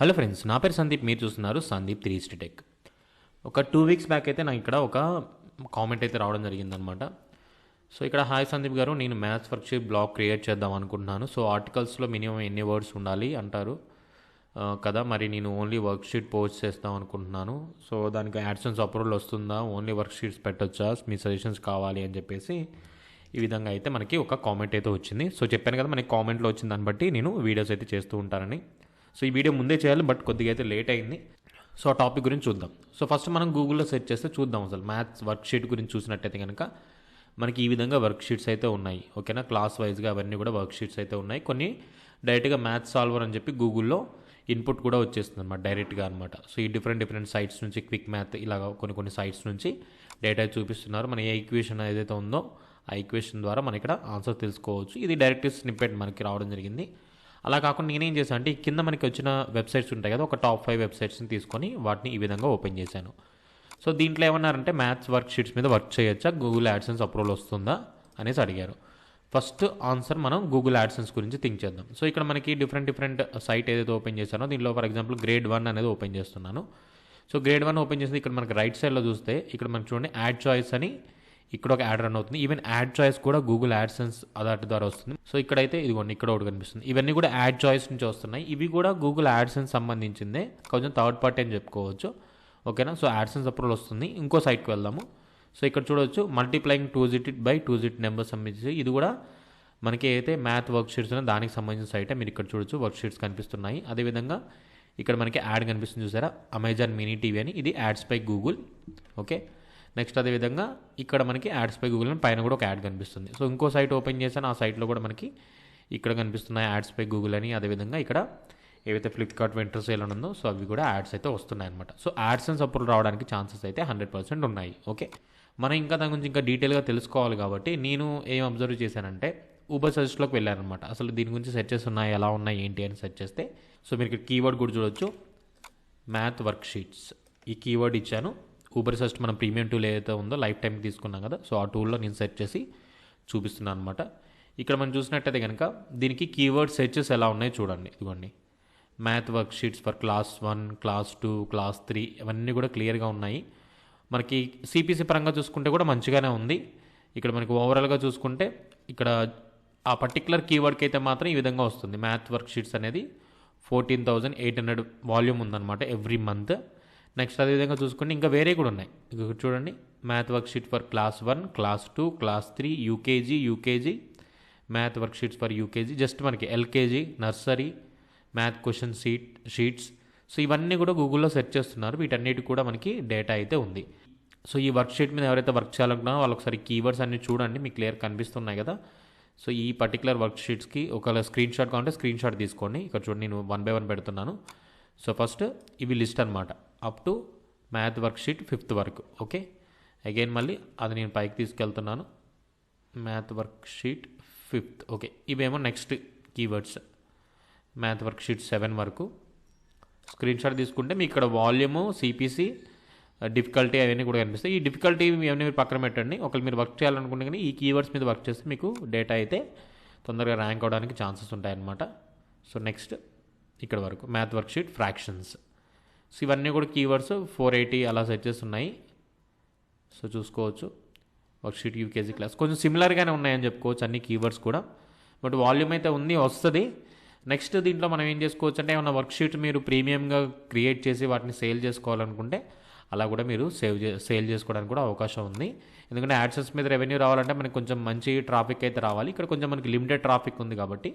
Hello friends నా పేరు సందీప్ మీరు చూస్తున్నారు సందీప్ త్రీ టెక్. ఒక టూ వీక్స్ బ్యాక్ అయితే నాకు ఇక్కడ ఒక కామెంట్ అయితే రావడం జరిగిందనమాట. సో ఇక్కడ హాయ్ సందీప్ గారు నేను మ్యాథ్స్ వర్క్షీట్ బ్లాగ్ క్రియేట్ చేద్దాం అనుకుంటున్నాను. సో ఆర్టికల్స్లో మినిమం ఎన్ని వర్డ్స్ ఉండాలి అంటారు. కదా మరి నేను ఓన్లీ వర్క్షీట్ పోస్ట్ చేస్తాం అనుకుంటున్నాను. సో దానికి యాడ్సన్స్ అప్రూవల్ వస్తుందా? ఓన్లీ వర్క్షీట్స్ పెట్టొచ్చా? మీ సజెషన్స్ కావాలి అని చెప్పేసి ఈ విధంగా అయితే మనకి ఒక కామెంట్ అయితే వచ్చింది. సో చెప్పాను కదా మనకి కామెంట్లో వచ్చిన దాన్ని బట్టి నేను వీడియోస్ అయితే చేస్తూ ఉంటానని. సో ఈ వీడియో ముందే చేయాలి బట్ కొద్దిగా అయితే లేట్ అయింది. సో ఆ టాపిక్ గురించి చూద్దాం. సో ఫస్ట్ మనం గూగుల్లో సెర్చ్ చేస్తే చూద్దాం అసలు. మ్యాథ్స్ వర్క్షీట్ గురించి చూసినట్టయితే కనుక మనకి ఈ విధంగా వర్క్షీట్స్ అయితే ఉన్నాయి. ఓకేనా? క్లాస్ వైజ్గా అవన్నీ కూడా వర్క్షీట్స్ అయితే ఉన్నాయి. కొన్ని డైరెక్ట్గా మ్యాథ్స్ సాల్వర్ అని చెప్పి గూగుల్లో ఇన్పుట్ కూడా వచ్చేస్తుంది అనమాట డైరెక్ట్గా అనమాట సో ఈ డిఫరెంట్ డిఫరెంట్ సైట్స్ నుంచి క్విక్ మ్యాథ్ ఇలాగ కొన్ని కొన్ని సైట్స్ నుంచి డేటా చూపిస్తున్నారు. మన ఏ ఈక్వేషన్ ఏదైతే ఉందో ఆ ఈక్వేషన్ ద్వారా మన ఇక్కడ ఆన్సర్ తెలుసుకోవచ్చు. ఇది డైరెక్ట్ స్నిప్పెట్ మనకి రావడం జరిగింది. అలా కాకుండా నేనేం చేశాను అంటే కింద మనకి వచ్చిన వెబ్సైట్స్ ఉంటాయి కదా ఒక టాప్ ఫైవ్ వెబ్సైట్స్ని తీసుకొని వాటిని ఈ విధంగా ఓపెన్ చేశాను. సో దీంట్లో ఏమన్నారంటే మ్యాథ్స్ వర్క్ షీట్స్ మీద వర్క్ చేయొచ్చా? గూగుల్ యాడ్సెన్స్ అప్రూవల్ వస్తుందా? అనేసి అడిగారు. ఫస్ట్ ఆన్సర్ మనం గూగుల్ యాడ్సెన్స్ గురించి థింక్ చేద్దాం. సో ఇక్కడ మనకి డిఫరెంట్ డిఫరెంట్ సైట్ ఏదైతే ఓపెన్ చేశానో దీనిలో ఫర్ ఎగ్జాంపుల్ గ్రేడ్ వన్ అనేది ఓపెన్ చేస్తున్నాను. సో గ్రేడ్ వన్ ఓపెన్ చేసి ఇక్కడ మనకి రైట్ సైడ్లో చూస్తే ఇక్కడ మనకి చూడండి యాడ్ చాయిస్ అని ఇక్కడ ఒక యాడ్ రన్ అవుతుంది. ఈవెన్ యాడ్ చాయిస్ కూడా గూగుల్ యాడ్సెన్స్ అదాటి ద్వారా వస్తుంది. సో ఇక్కడైతే ఇదిగోండి ఇక్కడ ఒకటి కనిపిస్తుంది. ఇవన్నీ కూడా యాడ్ చాయిస్ నుంచి వస్తున్నాయి. ఇవి కూడా గూగుల్ యాడ్సెన్స్ సంబంధించిందే. కొంచెం థర్డ్ పార్టీ అని చెప్పుకోవచ్చు. ఓకేనా? సో యాడ్సెన్స్ అప్రూవల్ వస్తుంది. ఇంకో సైట్కి వెళ్దాము. సో ఇక్కడ చూడవచ్చు multiplying two digit by two digit number సంబంధించి ఇది కూడా మనకి అయితే మ్యాథ్ వర్క్ షీట్స్ ఉన్నాయో దానికి సంబంధించిన సైటే మీరు ఇక్కడ చూడొచ్చు. వర్క్ షీట్స్ కనిపిస్తున్నాయి. అదేవిధంగా ఇక్కడ మనకి యాడ్ కనిపిస్తుంది చూసారా? అమెజాన్ మినీ టీవీ అని. ఇది ads by Google okay next అదేవిధంగా ఇక్కడ మనకి యాడ్స్ పై గూగుల్ అని పైన కూడా ఒక యాడ్ కనిపిస్తుంది. సో ఇంకో సైట్ ఓపెన్ చేశాను ఆ సైట్లో కూడా మనకి ఇక్కడ కనిపిస్తున్నాయి యాడ్స్ పై గూగుల్ అని అదేవిధంగా ఇక్కడ ఏవైతే ఫ్లిప్కార్ట్ వెంటర్ సేల్ ఉందో సో అవి కూడా యాడ్స్ అయితే వస్తున్నాయి అనమాట సో యాడ్స్ అండ్ సపోర్ట్ రావడానికి ఛాన్సెస్ అయితే హండ్రెడ్ పర్సెంట్ ఉన్నాయి. ఓకే? మనం ఇంకా దాని గురించి ఇంకా డీటెయిల్గా తెలుసుకోవాలి కాబట్టి నేను ఏం అబ్జర్వ్ చేశానంటే ఊబర్ సజెస్ట్లోకి వెళ్ళానమాట అసలు దీని గురించి సెర్చెస్ ఉన్నాయి ఎలా ఉన్నాయి ఏంటి అని సెర్చ్ చేస్తే సో మీరు ఇక్కడ కీవర్డ్ కూడా చూడొచ్చు. మ్యాథ్ వర్క్ షీట్స్ ఈ కీవర్డ్ ఇచ్చాను. ఊబర్ సర్చ్ మనం ప్రీమియం టూల్ ఏదైతే ఉందో లైఫ్ టైం తీసుకున్నాం కదా సో ఆ టూల్లో నేను సెర్చ్ చేసి చూపిస్తున్నాను అనమాట ఇక్కడ మనం చూసినట్టయితే కనుక దీనికి కీవర్డ్ సెర్చెస్ ఎలా ఉన్నాయో చూడండి ఇదిగోండి. Math work sheets for class one class two class three ఇవన్నీ కూడా క్లియర్గా ఉన్నాయి. మనకి సిపిసి పరంగా చూసుకుంటే కూడా మంచిగానే ఉంది. ఇక్కడ మనకి ఓవరాల్గా చూసుకుంటే ఇక్కడ ఆ పర్టికులర్ కీవర్డ్కి అయితే మాత్రం ఈ విధంగా వస్తుంది. మ్యాథ్ వర్క్ షీట్స్ అనేది fourteen thousand eight hundred volume ఉందన్నమాట ఎవ్రీ మంత్ నెక్స్ట్ అదేవిధంగా చూసుకుంటే ఇంకా వేరే కూడా ఉన్నాయి. ఇక్కడ చూడండి. Math work sheet for class one class two class three UKG UKG math work sheets for UKG just మనకి LKG nursery math question sheet sheets so ఇవన్నీ కూడా గూగుల్లో సెర్చ్ చేస్తున్నారు. వీటన్నిటి కూడా మనకి డేటా అయితే ఉంది. సో ఈ వర్క్ షీట్ మీద ఎవరైతే వర్క్ చేయాలనుకున్నారో వాళ్ళు ఒకసారి కీవర్డ్స్ అన్ని చూడండి. మీకు క్లియర్ కనిపిస్తున్నాయి కదా. సో ఈ పర్టికులర్ వర్క్ షీట్స్కి ఒకవేళ స్క్రీన్ షాట్ కావాలంటే స్క్రీన్ షాట్ తీసుకోండి. ఇక్కడ చూడండి నేను వన్ బై వన్ పెడుతున్నాను. సో ఫస్ట్ ఇవి లిస్ట్ అనమాట up to math work sheet fifth వరకు ఓకే అగైన్ మళ్ళీ అది నేను పైకి తీసుకెళ్తున్నాను. Math work sheet fifth okay ఇవేమో next keywords math work sheet seven వరకు స్క్రీన్ షాట్ తీసుకుంటే మీకు ఇక్కడ వాల్యూము సిపిసి డిఫికల్టీ అవన్నీ కూడా కనిపిస్తాయి. ఈ డిఫికల్టీ ఇవన్నీ మీరు పక్కన పెట్టండి. ఒకవేళ మీరు వర్క్ చేయాలనుకుంటే కానీ ఈ కీవర్డ్స్ మీద వర్క్ చేస్తే మీకు డేటా అయితే తొందరగా ర్యాంక్ అవడానికి ఛాన్సెస్ ఉంటాయన్నమాట. సో నెక్స్ట్ ఇక్కడ వరకు math work sheet fractions so ఇవన్నీ కూడా కీవర్డ్స్ ఫోర్ ఎయిటీ అలా సెట్ చేస్తున్నాయి. సో చూసుకోవచ్చు. వర్క్షీట్ యూకేజీ క్లాస్ కొంచెం సిమిలర్గానే ఉన్నాయని చెప్పుకోవచ్చు అన్ని కీవర్డ్స్ కూడా. బట్ వాల్యూమ్ అయితే ఉంది వస్తుంది. నెక్స్ట్ దీంట్లో మనం ఏం చేసుకోవచ్చు అంటే ఏమన్నా వర్క్షీట్ మీరు ప్రీమియంగా క్రియేట్ చేసి వాటిని సేల్ చేసుకోవాలనుకుంటే అలా కూడా మీరు సేవ్ చే సేల్ చేసుకోవడానికి కూడా అవకాశం ఉంది. ఎందుకంటే యాడ్సెస్ మీద రెవెన్యూ రావాలంటే మనకి కొంచెం మంచి ట్రాఫిక్ అయితే రావాలి. ఇక్కడ కొంచెం మనకి లిమిటెడ్ ట్రాఫిక్ ఉంది కాబట్టి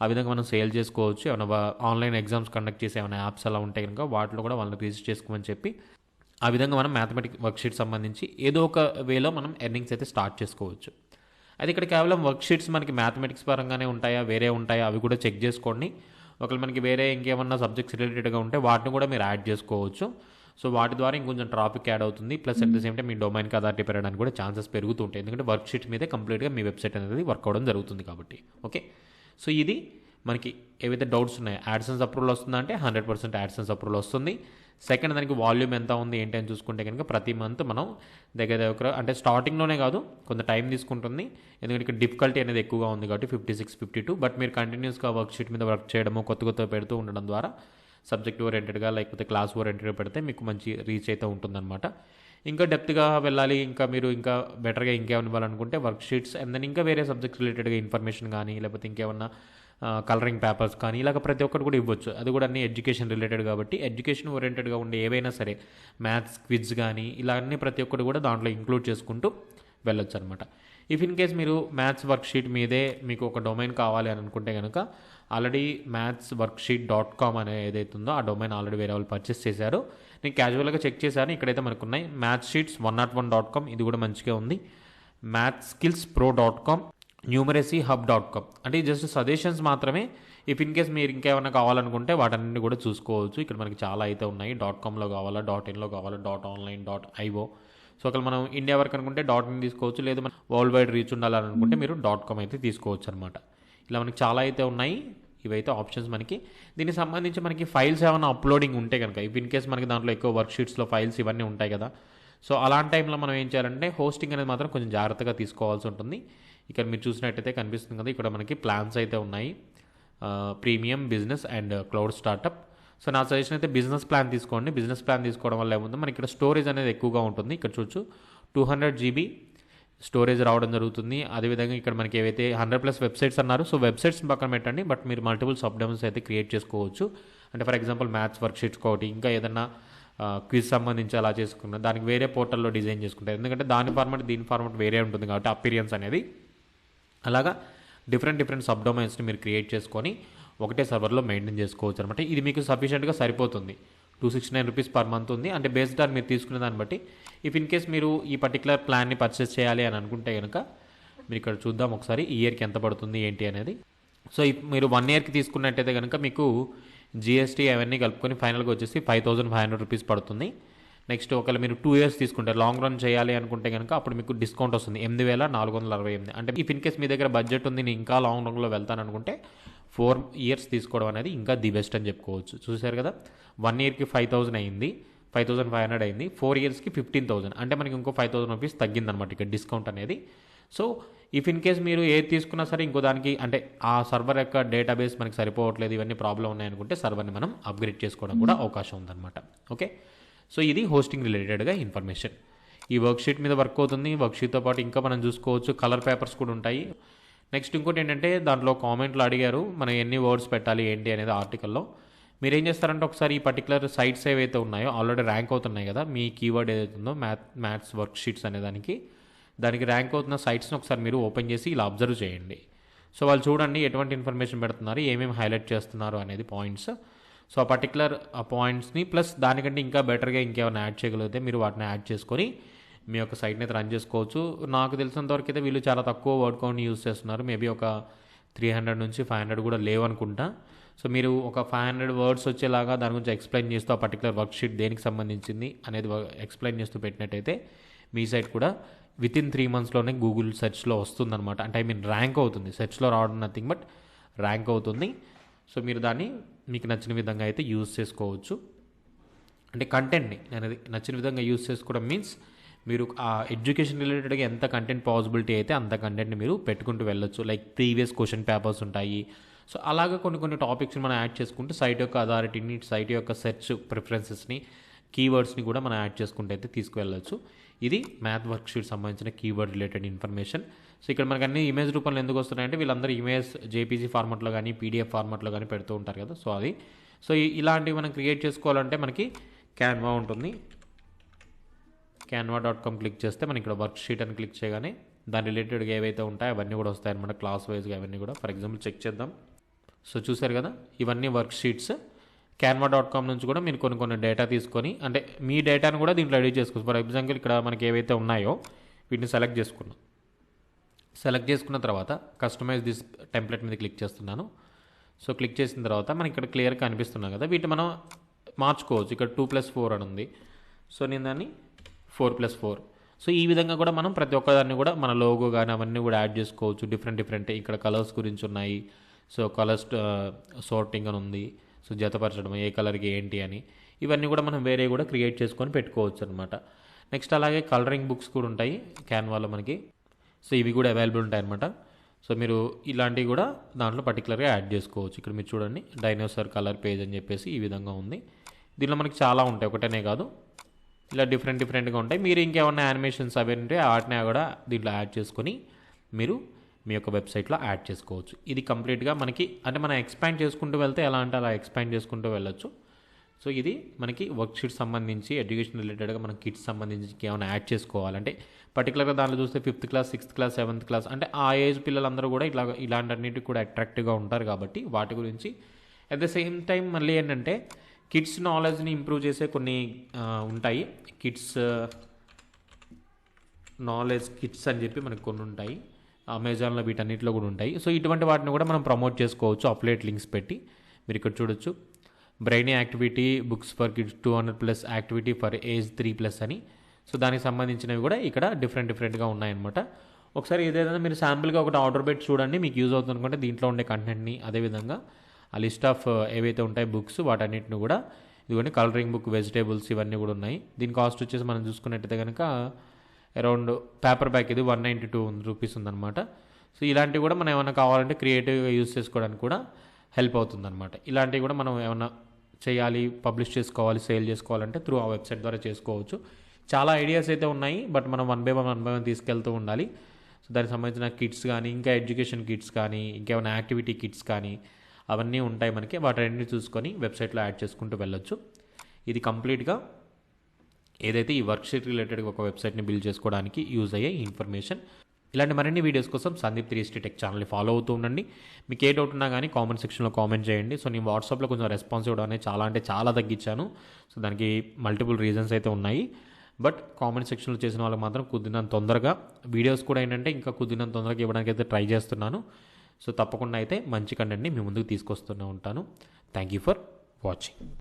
ఆ విధంగా మనం సేల్ చేసుకోవచ్చు. ఏమైనా ఆన్లైన్ ఎగ్జామ్స్ కండక్ట్ చేసే ఏమైనా యాప్స్ అలా ఉంటే కనుక వాటిలో కూడా వాళ్ళని రిజిస్టర్ చేసుకోమని చెప్పి ఆ విధంగా మనం మ్యాథమెటిక్ వర్క్షీట్ సంబంధించి ఏదో ఒక వేలో మనం ఎర్నింగ్స్ అయితే స్టార్ట్ చేసుకోవచ్చు. అయితే ఇక్కడ కేవలం వర్క్షీట్స్ మనకి మ్యాథమెటిక్స్ పరంగానే ఉంటాయా వేరే ఉంటాయా అవి కూడా చెక్ చేసుకోండి. ఒకవేళ మనకి వేరే ఇంకేమన్నా సబ్జెక్ట్స్ రిలేటెడ్గా ఉంటే వాటిని కూడా మీరు యాడ్ చేసుకోవచ్చు. సో వాటి ద్వారా ఇంకొంచెం ట్రాఫిక్ యాడ్ అవుతుంది. Plus at the same time మీ డొమైన్కి అథారిటీ పెరగడానికి కూడా ఛాన్సెస్ పెరుగుతూ ఉంటాయి. ఎందుకంటే వర్క్షీట్ మీదే కంప్లీట్గా మీ వెబ్సైట్ అనేది వర్క్ అవ్వడం జరుగుతుంది కాబట్టి. ఓకే? సో ఇది మనకి ఏవైతే డౌట్స్ ఉన్నాయో యాడ్సెన్స్ అప్రూవల్ వస్తుందా అంటే హండ్రెడ్ పర్సెంట్ యాడ్సెన్స్ అప్రూవల్ వస్తుంది. సెకండ్ దానికి వాల్యూమ్ ఎంత ఉంది ఏంటి అని చూసుకుంటే కనుక ప్రతి మంత్ మనం దగ్గర దగ్గర అంటే స్టార్టింగ్లోనే కాదు కొంత టైం తీసుకుంటుంది. ఎందుకంటే ఇక్కడ డిఫికల్టీ అనేది ఎక్కువగా ఉంది కాబట్టి fifty six fifty two but మీరు కంటిన్యూస్గా వర్క్ షీట్ మీద వర్క్ చేయడము కొత్త కొత్త పెడుతూ ఉండడం ద్వారా సబ్జెక్ట్ ఓరియంటెడ్గా లేకపోతే క్లాస్ ఓరియంటెడ్గా పెడితే మీకు మంచి రీచ్ అయితే ఉంటుందన్నమాట. ఇంకా డెప్త్గా వెళ్ళాలి ఇంకా మీరు ఇంకా బెటర్గా ఇంకేమైనా ఇవ్వాలనుకుంటే వర్క్ షీట్స్ అండ్ దెన్ ఇంకా వేరే సబ్జెక్ట్స్ రిలేటెడ్గా ఇన్ఫర్మేషన్ కానీ లేకపోతే ఇంకేమన్నా కలరింగ్ పేపర్స్ కానీ ఇలాగ ప్రతి ఒక్కటి కూడా ఇవ్వచ్చు. అది కూడా అన్ని ఎడ్యుకేషన్ రిలేటెడ్ కాబట్టి ఎడ్యుకేషన్ ఓరియంటెడ్గా ఉండే ఏవైనా సరే మ్యాథ్స్ క్విజ్ కానీ ఇలా అన్ని ప్రతి ఒక్కటి కూడా దాంట్లో ఇంక్లూడ్ చేసుకుంటూ వెళ్ళొచ్చు అనమాట ఇఫ్ ఇన్ కేస్ మీరు మ్యాథ్స్ వర్క్ షీట్ మీదే మీకు ఒక డొమైన్ కావాలి అని అనుకుంటే కనుక already maths work sheet dot com అనే ఏదైతే ఉందో ఆ డొమైన్ ఆల్రెడీ వేరే వాళ్ళు పర్చేస్ చేశారు. నేను క్యాజువల్గా చెక్ చేశాను. ఇక్కడైతే మనకు ఉన్నాయి maths sheets one not one dot com ఇది కూడా మంచిగా ఉంది. Maths skills pro dot com numeracy hub dot com అంటే జస్ట్ సజెషన్స్ మాత్రమే. ఇఫ్ ఇన్ కేస్ మీరు ఇంకేమైనా కావాలనుకుంటే వాటన్నింటిని కూడా చూసుకోవచ్చు. ఇక్కడ మనకి చాలా అయితే ఉన్నాయి. డాట్ కామ్లో కావాలా? డాట్ ఇన్లో కావాలా? Dot online dot IO so ఒకవేళ మనం ఇండియా వరకు అనుకుంటే డాట్ ఇన్ తీసుకోవచ్చు. లేదు మనం వరల్డ్ వైడ్ రీచ్ ఉండాలనుకుంటే మీరు డాట్ కామ్ అయితే తీసుకోవచ్చు అనమాట ఇలా మనకి చాలా అయితే ఉన్నాయి. ఇవైతే ఆప్షన్స్ మనకి. దీనికి సంబంధించి మనకి ఫైల్స్ ఏమైనా అప్లోడింగ్ ఉంటే కనుక ఇఫ్ ఇన్ కేస్ మనకి దాంట్లో ఎక్కువ వర్క్షీట్స్లో ఫైల్స్ ఇవన్నీ ఉంటాయి కదా. సో అలాంటి టైంలో మనం ఏం చేయాలంటే హోస్టింగ్ అనేది మాత్రం కొంచెం జాగ్రత్తగా తీసుకోవాల్సి ఉంటుంది. ఇక్కడ మీరు చూసినట్టయితే కనిపిస్తుంది కదా ఇక్కడ మనకి ప్లాన్స్ అయితే ఉన్నాయి. Premium business and cloud startup so నా సజెషన్ అయితే బిజినెస్ ప్లాన్ తీసుకోండి. బిజినెస్ ప్లాన్ తీసుకోవడం వల్ల ఏముంది? మనకి ఇక్కడ స్టోరేజ్ అనేది ఎక్కువగా ఉంటుంది. ఇక్కడ చూడొచ్చు టూ హండ్రెడ్ జీబీ స్టోరేజ్ రావడం జరుగుతుంది. అదేవిధంగా ఇక్కడ మనకి ఏవైతే హండ్రెడ్ ప్లస్ వెబ్సైట్స్ అన్నారు సో వెబ్సైట్స్ పక్కన పెట్టండి. బట్ మీరు మల్టిపుల్ సబ్ డొమైన్స్ అయితే క్రియేట్ చేసుకోవచ్చు. అంటే ఫర్ ఎగ్జాంపుల్ మ్యాథ్స్ వర్క్షీట్స్ ఒకటి ఇంకా ఏదన్నా క్విజ్ సంబంధించి అలా చేసుకున్న దానికి వేరే పోర్టల్లో డిజైన్ చేసుకుంటారు. ఎందుకంటే దాని ఫార్మాట్ దీని ఫార్మాట్ వేరే ఉంటుంది కాబట్టి అపీరియన్స్ అనేది. అలాగా డిఫరెంట్ డిఫరెంట్ సబ్ డొమైన్స్ని మీరు క్రియేట్ చేసుకొని ఒకటే సర్వర్లో మెయింటైన్ చేసుకోవచ్చు అనమాట ఇది మీకు సఫిషియెంట్గా సరిపోతుంది. Two sixty nine rupees per month ఉంది. అంటే బేస్డ్ ఆన్ మీరు తీసుకునే దాన్ని బట్టి ఇఫ్ ఇన్ కేస్ మీరు ఈ పర్టికులర్ ప్లాన్ని పర్చేస్ చేయాలి అని అనుకుంటే కనుక మీరు ఇక్కడ చూద్దాం ఒకసారి ఈ ఇయర్కి ఎంత పడుతుంది ఏంటి అనేది. సో ఇప్ మీరు వన్ ఇయర్కి తీసుకున్నట్టయితే కనుక మీకు జిఎస్టీ అవన్నీ కలుపుకొని ఫైనల్గా వచ్చేసి five thousand five hundred rupees పడుతుంది. నెక్స్ట్ ఒకవేళ మీరు టూ ఇయర్స్ తీసుకుంటే లాంగ్ రన్ చేయాలి అనుకుంటే కనుక అప్పుడు మీకు డిస్కౌంట్ వస్తుంది. ఎనిమిది వేల నాలుగు వందల అరవై ఎనిమిది. అంటే ఇఫ్ ఇన్ కేస్ మీ దగ్గర బడ్జెట్ ఉంది నేను ఇంకా లాంగ్ రన్లో వెళ్తాను అనుకుంటే ఫోర్ ఇయర్స్ తీసుకోవడం అనేది ఇంకా ది బెస్ట్ అని చెప్పుకోవచ్చు. చూసారు కదా? వన్ ఇయర్కి ఫైవ్ థౌసండ్ అయింది ఫైవ్ థౌసండ్ ఫైవ్ హండ్రెడ్ అయింది ఫోర్ ఇయర్స్కి ఫిఫ్టీన్ థౌసండ్. అంటే మనకి ఇంకో ఫైవ్ థౌసండ్ రూపీస్ తగ్గిందనమాట ఇక్కడ డిస్కౌంట్ అనేది. సో ఇఫ్ ఇన్ కేస్ మీరు ఏది తీసుకున్నా సరే ఇంకో దానికి అంటే ఆ సర్వర్ యొక్క డేటాబేస్ మనకి సరిపోవట్లేదు ఇవన్నీ ప్రాబ్లం ఉన్నాయనుకుంటే సర్వర్ని మనం అప్గ్రేడ్ చేసుకోవడం కూడా అవకాశం ఉందన్నమాట. ఓకే? సో ఇది హోస్టింగ్ రిలేటెడ్గా ఇన్ఫర్మేషన్. ఈ వర్క్షీట్ మీద వర్క్ అవుతుంది. వర్క్షీట్తో పాటు ఇంకా మనం చూసుకోవచ్చు. కలర్ పేపర్స్ కూడా ఉంటాయి. నెక్స్ట్ ఇంకోటి ఏంటంటే దాంట్లో కామెంట్లు అడిగారు. మనం ఎన్ని వర్డ్స్ పెట్టాలి ఏంటి అనేది ఆర్టికల్లో మీరు ఏం చేస్తారంటే ఒకసారి ఈ పర్టికులర్ సైట్స్ ఏవైతే ఉన్నాయో ఆల్రెడీ ర్యాంక్ అవుతున్నాయి కదా మీ కీవర్డ్ ఏదైతే ఉందో మ్యాథ్ మ్యాథ్స్ వర్క్ షీట్స్ అనే దానికి దానికి ర్యాంక్ అవుతున్న సైట్స్ని ఒకసారి మీరు ఓపెన్ చేసి ఇలా అబ్జర్వ్ చేయండి. సో వాళ్ళు చూడండి ఎటువంటి ఇన్ఫర్మేషన్ పెడుతున్నారు ఏమేమి హైలైట్ చేస్తున్నారు అనేది పాయింట్స్ సో ఆ పర్టికులర్ ఆ పాయింట్స్ని ప్లస్ దానికంటే ఇంకా బెటర్గా ఇంకేమైనా యాడ్ చేయగలిగితే మీరు వాటిని యాడ్ చేసుకొని మీ యొక్క సైట్ని అయితే రన్ చేసుకోవచ్చు. నాకు తెలిసినంతవరకు అయితే వీళ్ళు చాలా తక్కువ వర్డ్ కౌంట్ యూస్ చేస్తున్నారు. మేబీ ఒక త్రీ హండ్రెడ్ నుంచి ఫైవ్ హండ్రెడ్ కూడా లేవనుకుంటా. సో మీరు ఒక ఫైవ్ హండ్రెడ్ వర్డ్స్ వచ్చేలాగా దాని గురించి ఎక్స్ప్లెయిన్ చేస్తూ ఆ పర్టికులర్ వర్క్షీట్ దేనికి సంబంధించింది అనేది ఎక్స్ప్లెయిన్ చేస్తూ పెట్టినట్టయితే మీ సైట్ కూడా విత్ ఇన్ త్రీ మంత్స్లోనే గూగుల్ సెర్చ్లో వస్తుందన్నమాట. అంటే ఐ మీన్ ర్యాంక్ అవుతుంది. సెర్చ్లో రావడం నథింగ్ బట్ ర్యాంక్ అవుతుంది. సో మీరు దాన్ని మీకు నచ్చిన విధంగా అయితే యూజ్ చేసుకోవచ్చు. అంటే కంటెంట్ని నేను అది నచ్చిన విధంగా యూజ్ చేసుకోవడం మీన్స్ మీరు ఆ ఎడ్యుకేషన్ రిలేటెడ్గా ఎంత కంటెంట్ పాసిబిలిటీ అయితే అంత కంటెంట్ని మీరు పెట్టుకుంటూ వెళ్ళొచ్చు. లైక్ ప్రీవియస్ క్వశ్చన్ పేపర్స్ ఉంటాయి. సో అలాగా కొన్ని కొన్ని టాపిక్స్ని మనం యాడ్ చేసుకుంటే సైట్ యొక్క అథారిటీని సైట్ యొక్క సెర్చ్ ప్రిఫరెన్సెస్ని కీవర్డ్స్ని కూడా మనం యాడ్ చేసుకుంటే అయితే తీసుకువెళ్ళచ్చు. ఇది మ్యాథ్ వర్క్ షీట్ సంబంధించిన కీవర్డ్ రిలేటెడ్ ఇన్ఫర్మేషన్ సో ఇక్కడ మనకు అన్ని ఇమేజ్ రూపంలో ఎందుకు వస్తున్నాయంటే వీళ్ళందరూ ఇమేజ్ జేపీజీ ఫార్మాట్లో కానీ పీడిఎఫ్ ఫార్మాట్లో కానీ పెడుతూ ఉంటారు కదా. సో అది. సో ఇలాంటివి మనం క్రియేట్ చేసుకోవాలంటే మనకి క్యాన్వా ఉంటుంది. క్యాన్వా డాట్ కామ్ క్లిక్ చేస్తే మనం ఇక్కడ వర్క్ షీట్ అని క్లిక్ చేయగానే దాని రిలేటెడ్గా ఏవైతే ఉంటాయో అవన్నీ కూడా వస్తాయి అనమాట క్లాస్ వైజ్గా అవన్నీ కూడా. ఫర్ ఎగ్జాంపుల్ చెక్ చేద్దాం. సో చూసారు కదా ఇవన్నీ work sheets Canva dot com నుంచి కూడా మీరు కొన్ని కొన్ని డేటా తీసుకొని అంటే మీ డేటాను కూడా దీంట్లో ఎడిట్ చేసుకోవచ్చు. ఫర్ ఎగ్జాంపుల్ ఇక్కడ మనకి ఏవైతే ఉన్నాయో వీటిని సెలెక్ట్ చేసుకున్నాం. సెలెక్ట్ చేసుకున్న తర్వాత కస్టమైజ్ దిస్ టెంప్లెట్ మీద క్లిక్ చేస్తున్నాను. సో క్లిక్ చేసిన తర్వాత మనకి ఇక్కడ క్లియర్గా అనిపిస్తున్నాం కదా. వీటిని మనం మార్చుకోవచ్చు. ఇక్కడ టూ ప్లస్ ఫోర్ అని ఉంది. సో నేను దాన్ని ఫోర్ ప్లస్ ఫోర్. సో ఈ విధంగా కూడా మనం ప్రతి ఒక్కదాన్ని కూడా మన లోగో కానీ అవన్నీ కూడా యాడ్ చేసుకోవచ్చు. Different different. ఇక్కడ కలర్స్ గురించి ఉన్నాయి. సో కలర్స్ సోర్టింగ్ అని ఉంది. సో జతపరచడం ఏ కలర్కి ఏంటి అని. ఇవన్నీ కూడా మనం వేరే కూడా క్రియేట్ చేసుకొని పెట్టుకోవచ్చు అనమాట నెక్స్ట్ అలాగే కలరింగ్ బుక్స్ కూడా ఉంటాయి క్యాన్వాలో మనకి. సో ఇవి కూడా అవైలబుల్ ఉంటాయి అనమాట సో మీరు ఇలాంటివి కూడా దాంట్లో పర్టికులర్గా యాడ్ చేసుకోవచ్చు. ఇక్కడ మీరు చూడండి డైనోసార్ కలర్ పేజ్ అని చెప్పేసి ఈ విధంగా ఉంది. దీనిలో మనకి చాలా ఉంటాయి. ఒకటనే కాదు. ఇలా డిఫరెంట్ డిఫరెంట్గా ఉంటాయి. మీరు ఇంకేమన్నా యానిమేషన్స్ అవి ఉంటే వాటిని కూడా దీంట్లో యాడ్ చేసుకొని మీరు మీ యొక్క వెబ్సైట్లో యాడ్ చేసుకోవచ్చు. ఇది కంప్లీట్గా మనకి అంటే మనం ఎక్స్పాండ్ చేసుకుంటూ వెళ్తే ఎలా అంటే అలా ఎక్స్పాండ్ చేసుకుంటూ వెళ్ళొచ్చు. సో ఇది మనకి వర్క్షీట్ సంబంధించి ఎడ్యుకేషన్ రిలేటెడ్గా మనం కిట్స్ సంబంధించి ఏమైనా యాడ్ చేసుకోవాలంటే పర్టికులర్గా దాంట్లో చూస్తే fifth class sixth class seventh class అంటే ఆ ఏజ్ పిల్లలందరూ కూడా ఇలా ఇలాంటి అన్నిటికీ కూడా అట్రాక్టివ్గా ఉంటారు కాబట్టి వాటి గురించి. అట్ ద సేమ్ టైం మళ్ళీ ఏంటంటే కిడ్స్ నాలెడ్జ్ని ఇంప్రూవ్ చేసే కొన్ని ఉంటాయి. కిడ్స్ నాలెడ్జ్ కిట్స్ అని చెప్పి మనకు కొన్ని ఉంటాయి. అమెజాన్లో వీటన్నిటిలో కూడా ఉంటాయి. సో ఇటువంటి వాటిని కూడా మనం ప్రమోట్ చేసుకోవచ్చు. అప్లేట్ లింక్స్ పెట్టి మీరు ఇక్కడ చూడొచ్చు. Brain activity books for kids two hundred plus activity for age three plus అని. సో దానికి సంబంధించినవి కూడా ఇక్కడ డిఫరెంట్ డిఫరెంట్గా ఉన్నాయన్నమాట. ఒకసారి ఏదైనా మీరు శాంపుల్గా ఒకటి ఆర్డర్ పెట్టి చూడండి. మీకు యూజ్ అవుతుంది అనుకుంటే దీంట్లో ఉండే కంటెంట్ని అదేవిధంగా ఆ లిస్ట్ ఆఫ్ ఏవైతే ఉంటాయి బుక్స్ వాటన్నిటిని కూడా ఇదిగోండి కలరింగ్ బుక్ వెజిటేబుల్స్ ఇవన్నీ కూడా ఉన్నాయి. దీని కాస్ట్ వచ్చేసి మనం చూసుకున్నట్టయితే కనుక అరౌండ్ పేపర్ బ్యాక్ ఇది వన్ నైంటీ టూ రూపీస్ ఉందన్నమాట. సో ఇలాంటివి కూడా మనం ఏమైనా కావాలంటే క్రియేటివ్గా యూస్ చేసుకోవడానికి కూడా హెల్ప్ అవుతుందన్నమాట. ఇలాంటివి కూడా మనం ఏమైనా చేయాలి పబ్లిష్ చేసుకోవాలి సేల్ చేసుకోవాలంటే త్రూ ఆ వెబ్సైట్ ద్వారా చేసుకోవచ్చు. చాలా ఐడియాస్ అయితే ఉన్నాయి బట్ మనం one by one one by one తీసుకెళ్తూ ఉండాలి. సో దానికి సంబంధించిన కిట్స్ కానీ ఇంకా ఎడ్యుకేషన్ కిట్స్ కానీ ఇంకేమైనా యాక్టివిటీ కిట్స్ కానీ అవన్నీ ఉంటాయి మనకి. వాటన్నిటిని చూసుకొని వెబ్సైట్లో యాడ్ చేసుకుంటూ వెళ్ళొచ్చు. ఇది కంప్లీట్గా ఏదైతే ఈ వర్క్షీట్ రిలేటెడ్ ఒక వెబ్సైట్ని బిల్డ్ చేసుకోవడానికి యూజ్ అయ్యే ఇన్ఫర్మేషన్. ఇలాంటి మరిన్ని వీడియోస్ కోసం సందీప్ త్రీ టెక్ ఛానల్ని ఫాలో అవుతూ ఉండండి. మీకు ఏ డౌట్ ఉన్నా కానీ కామెంట్ సెక్షన్లో కామెంట్ చేయండి. సో నేను వాట్సాప్లో కొంచెం రెస్పాన్స్ ఇవ్వడం అనేది చాలా అంటే చాలా తగ్గించాను. సో దానికి మల్టిపుల్ రీజన్స్ అయితే ఉన్నాయి. బట్ కామెంట్ సెక్షన్లో చేసిన వాళ్ళకి మాత్రం కుదిరినంత తొందరగా వీడియోస్ కూడా ఏంటంటే ఇంకా కుదిరినంత తొందరగా ఇవ్వడానికి అయితే ట్రై చేస్తున్నాను. సో తప్పకుండా అయితే మంచి కంటెంట్ని మీ ముందుకు తీసుకొస్తూనే ఉంటాను. Thank you for watching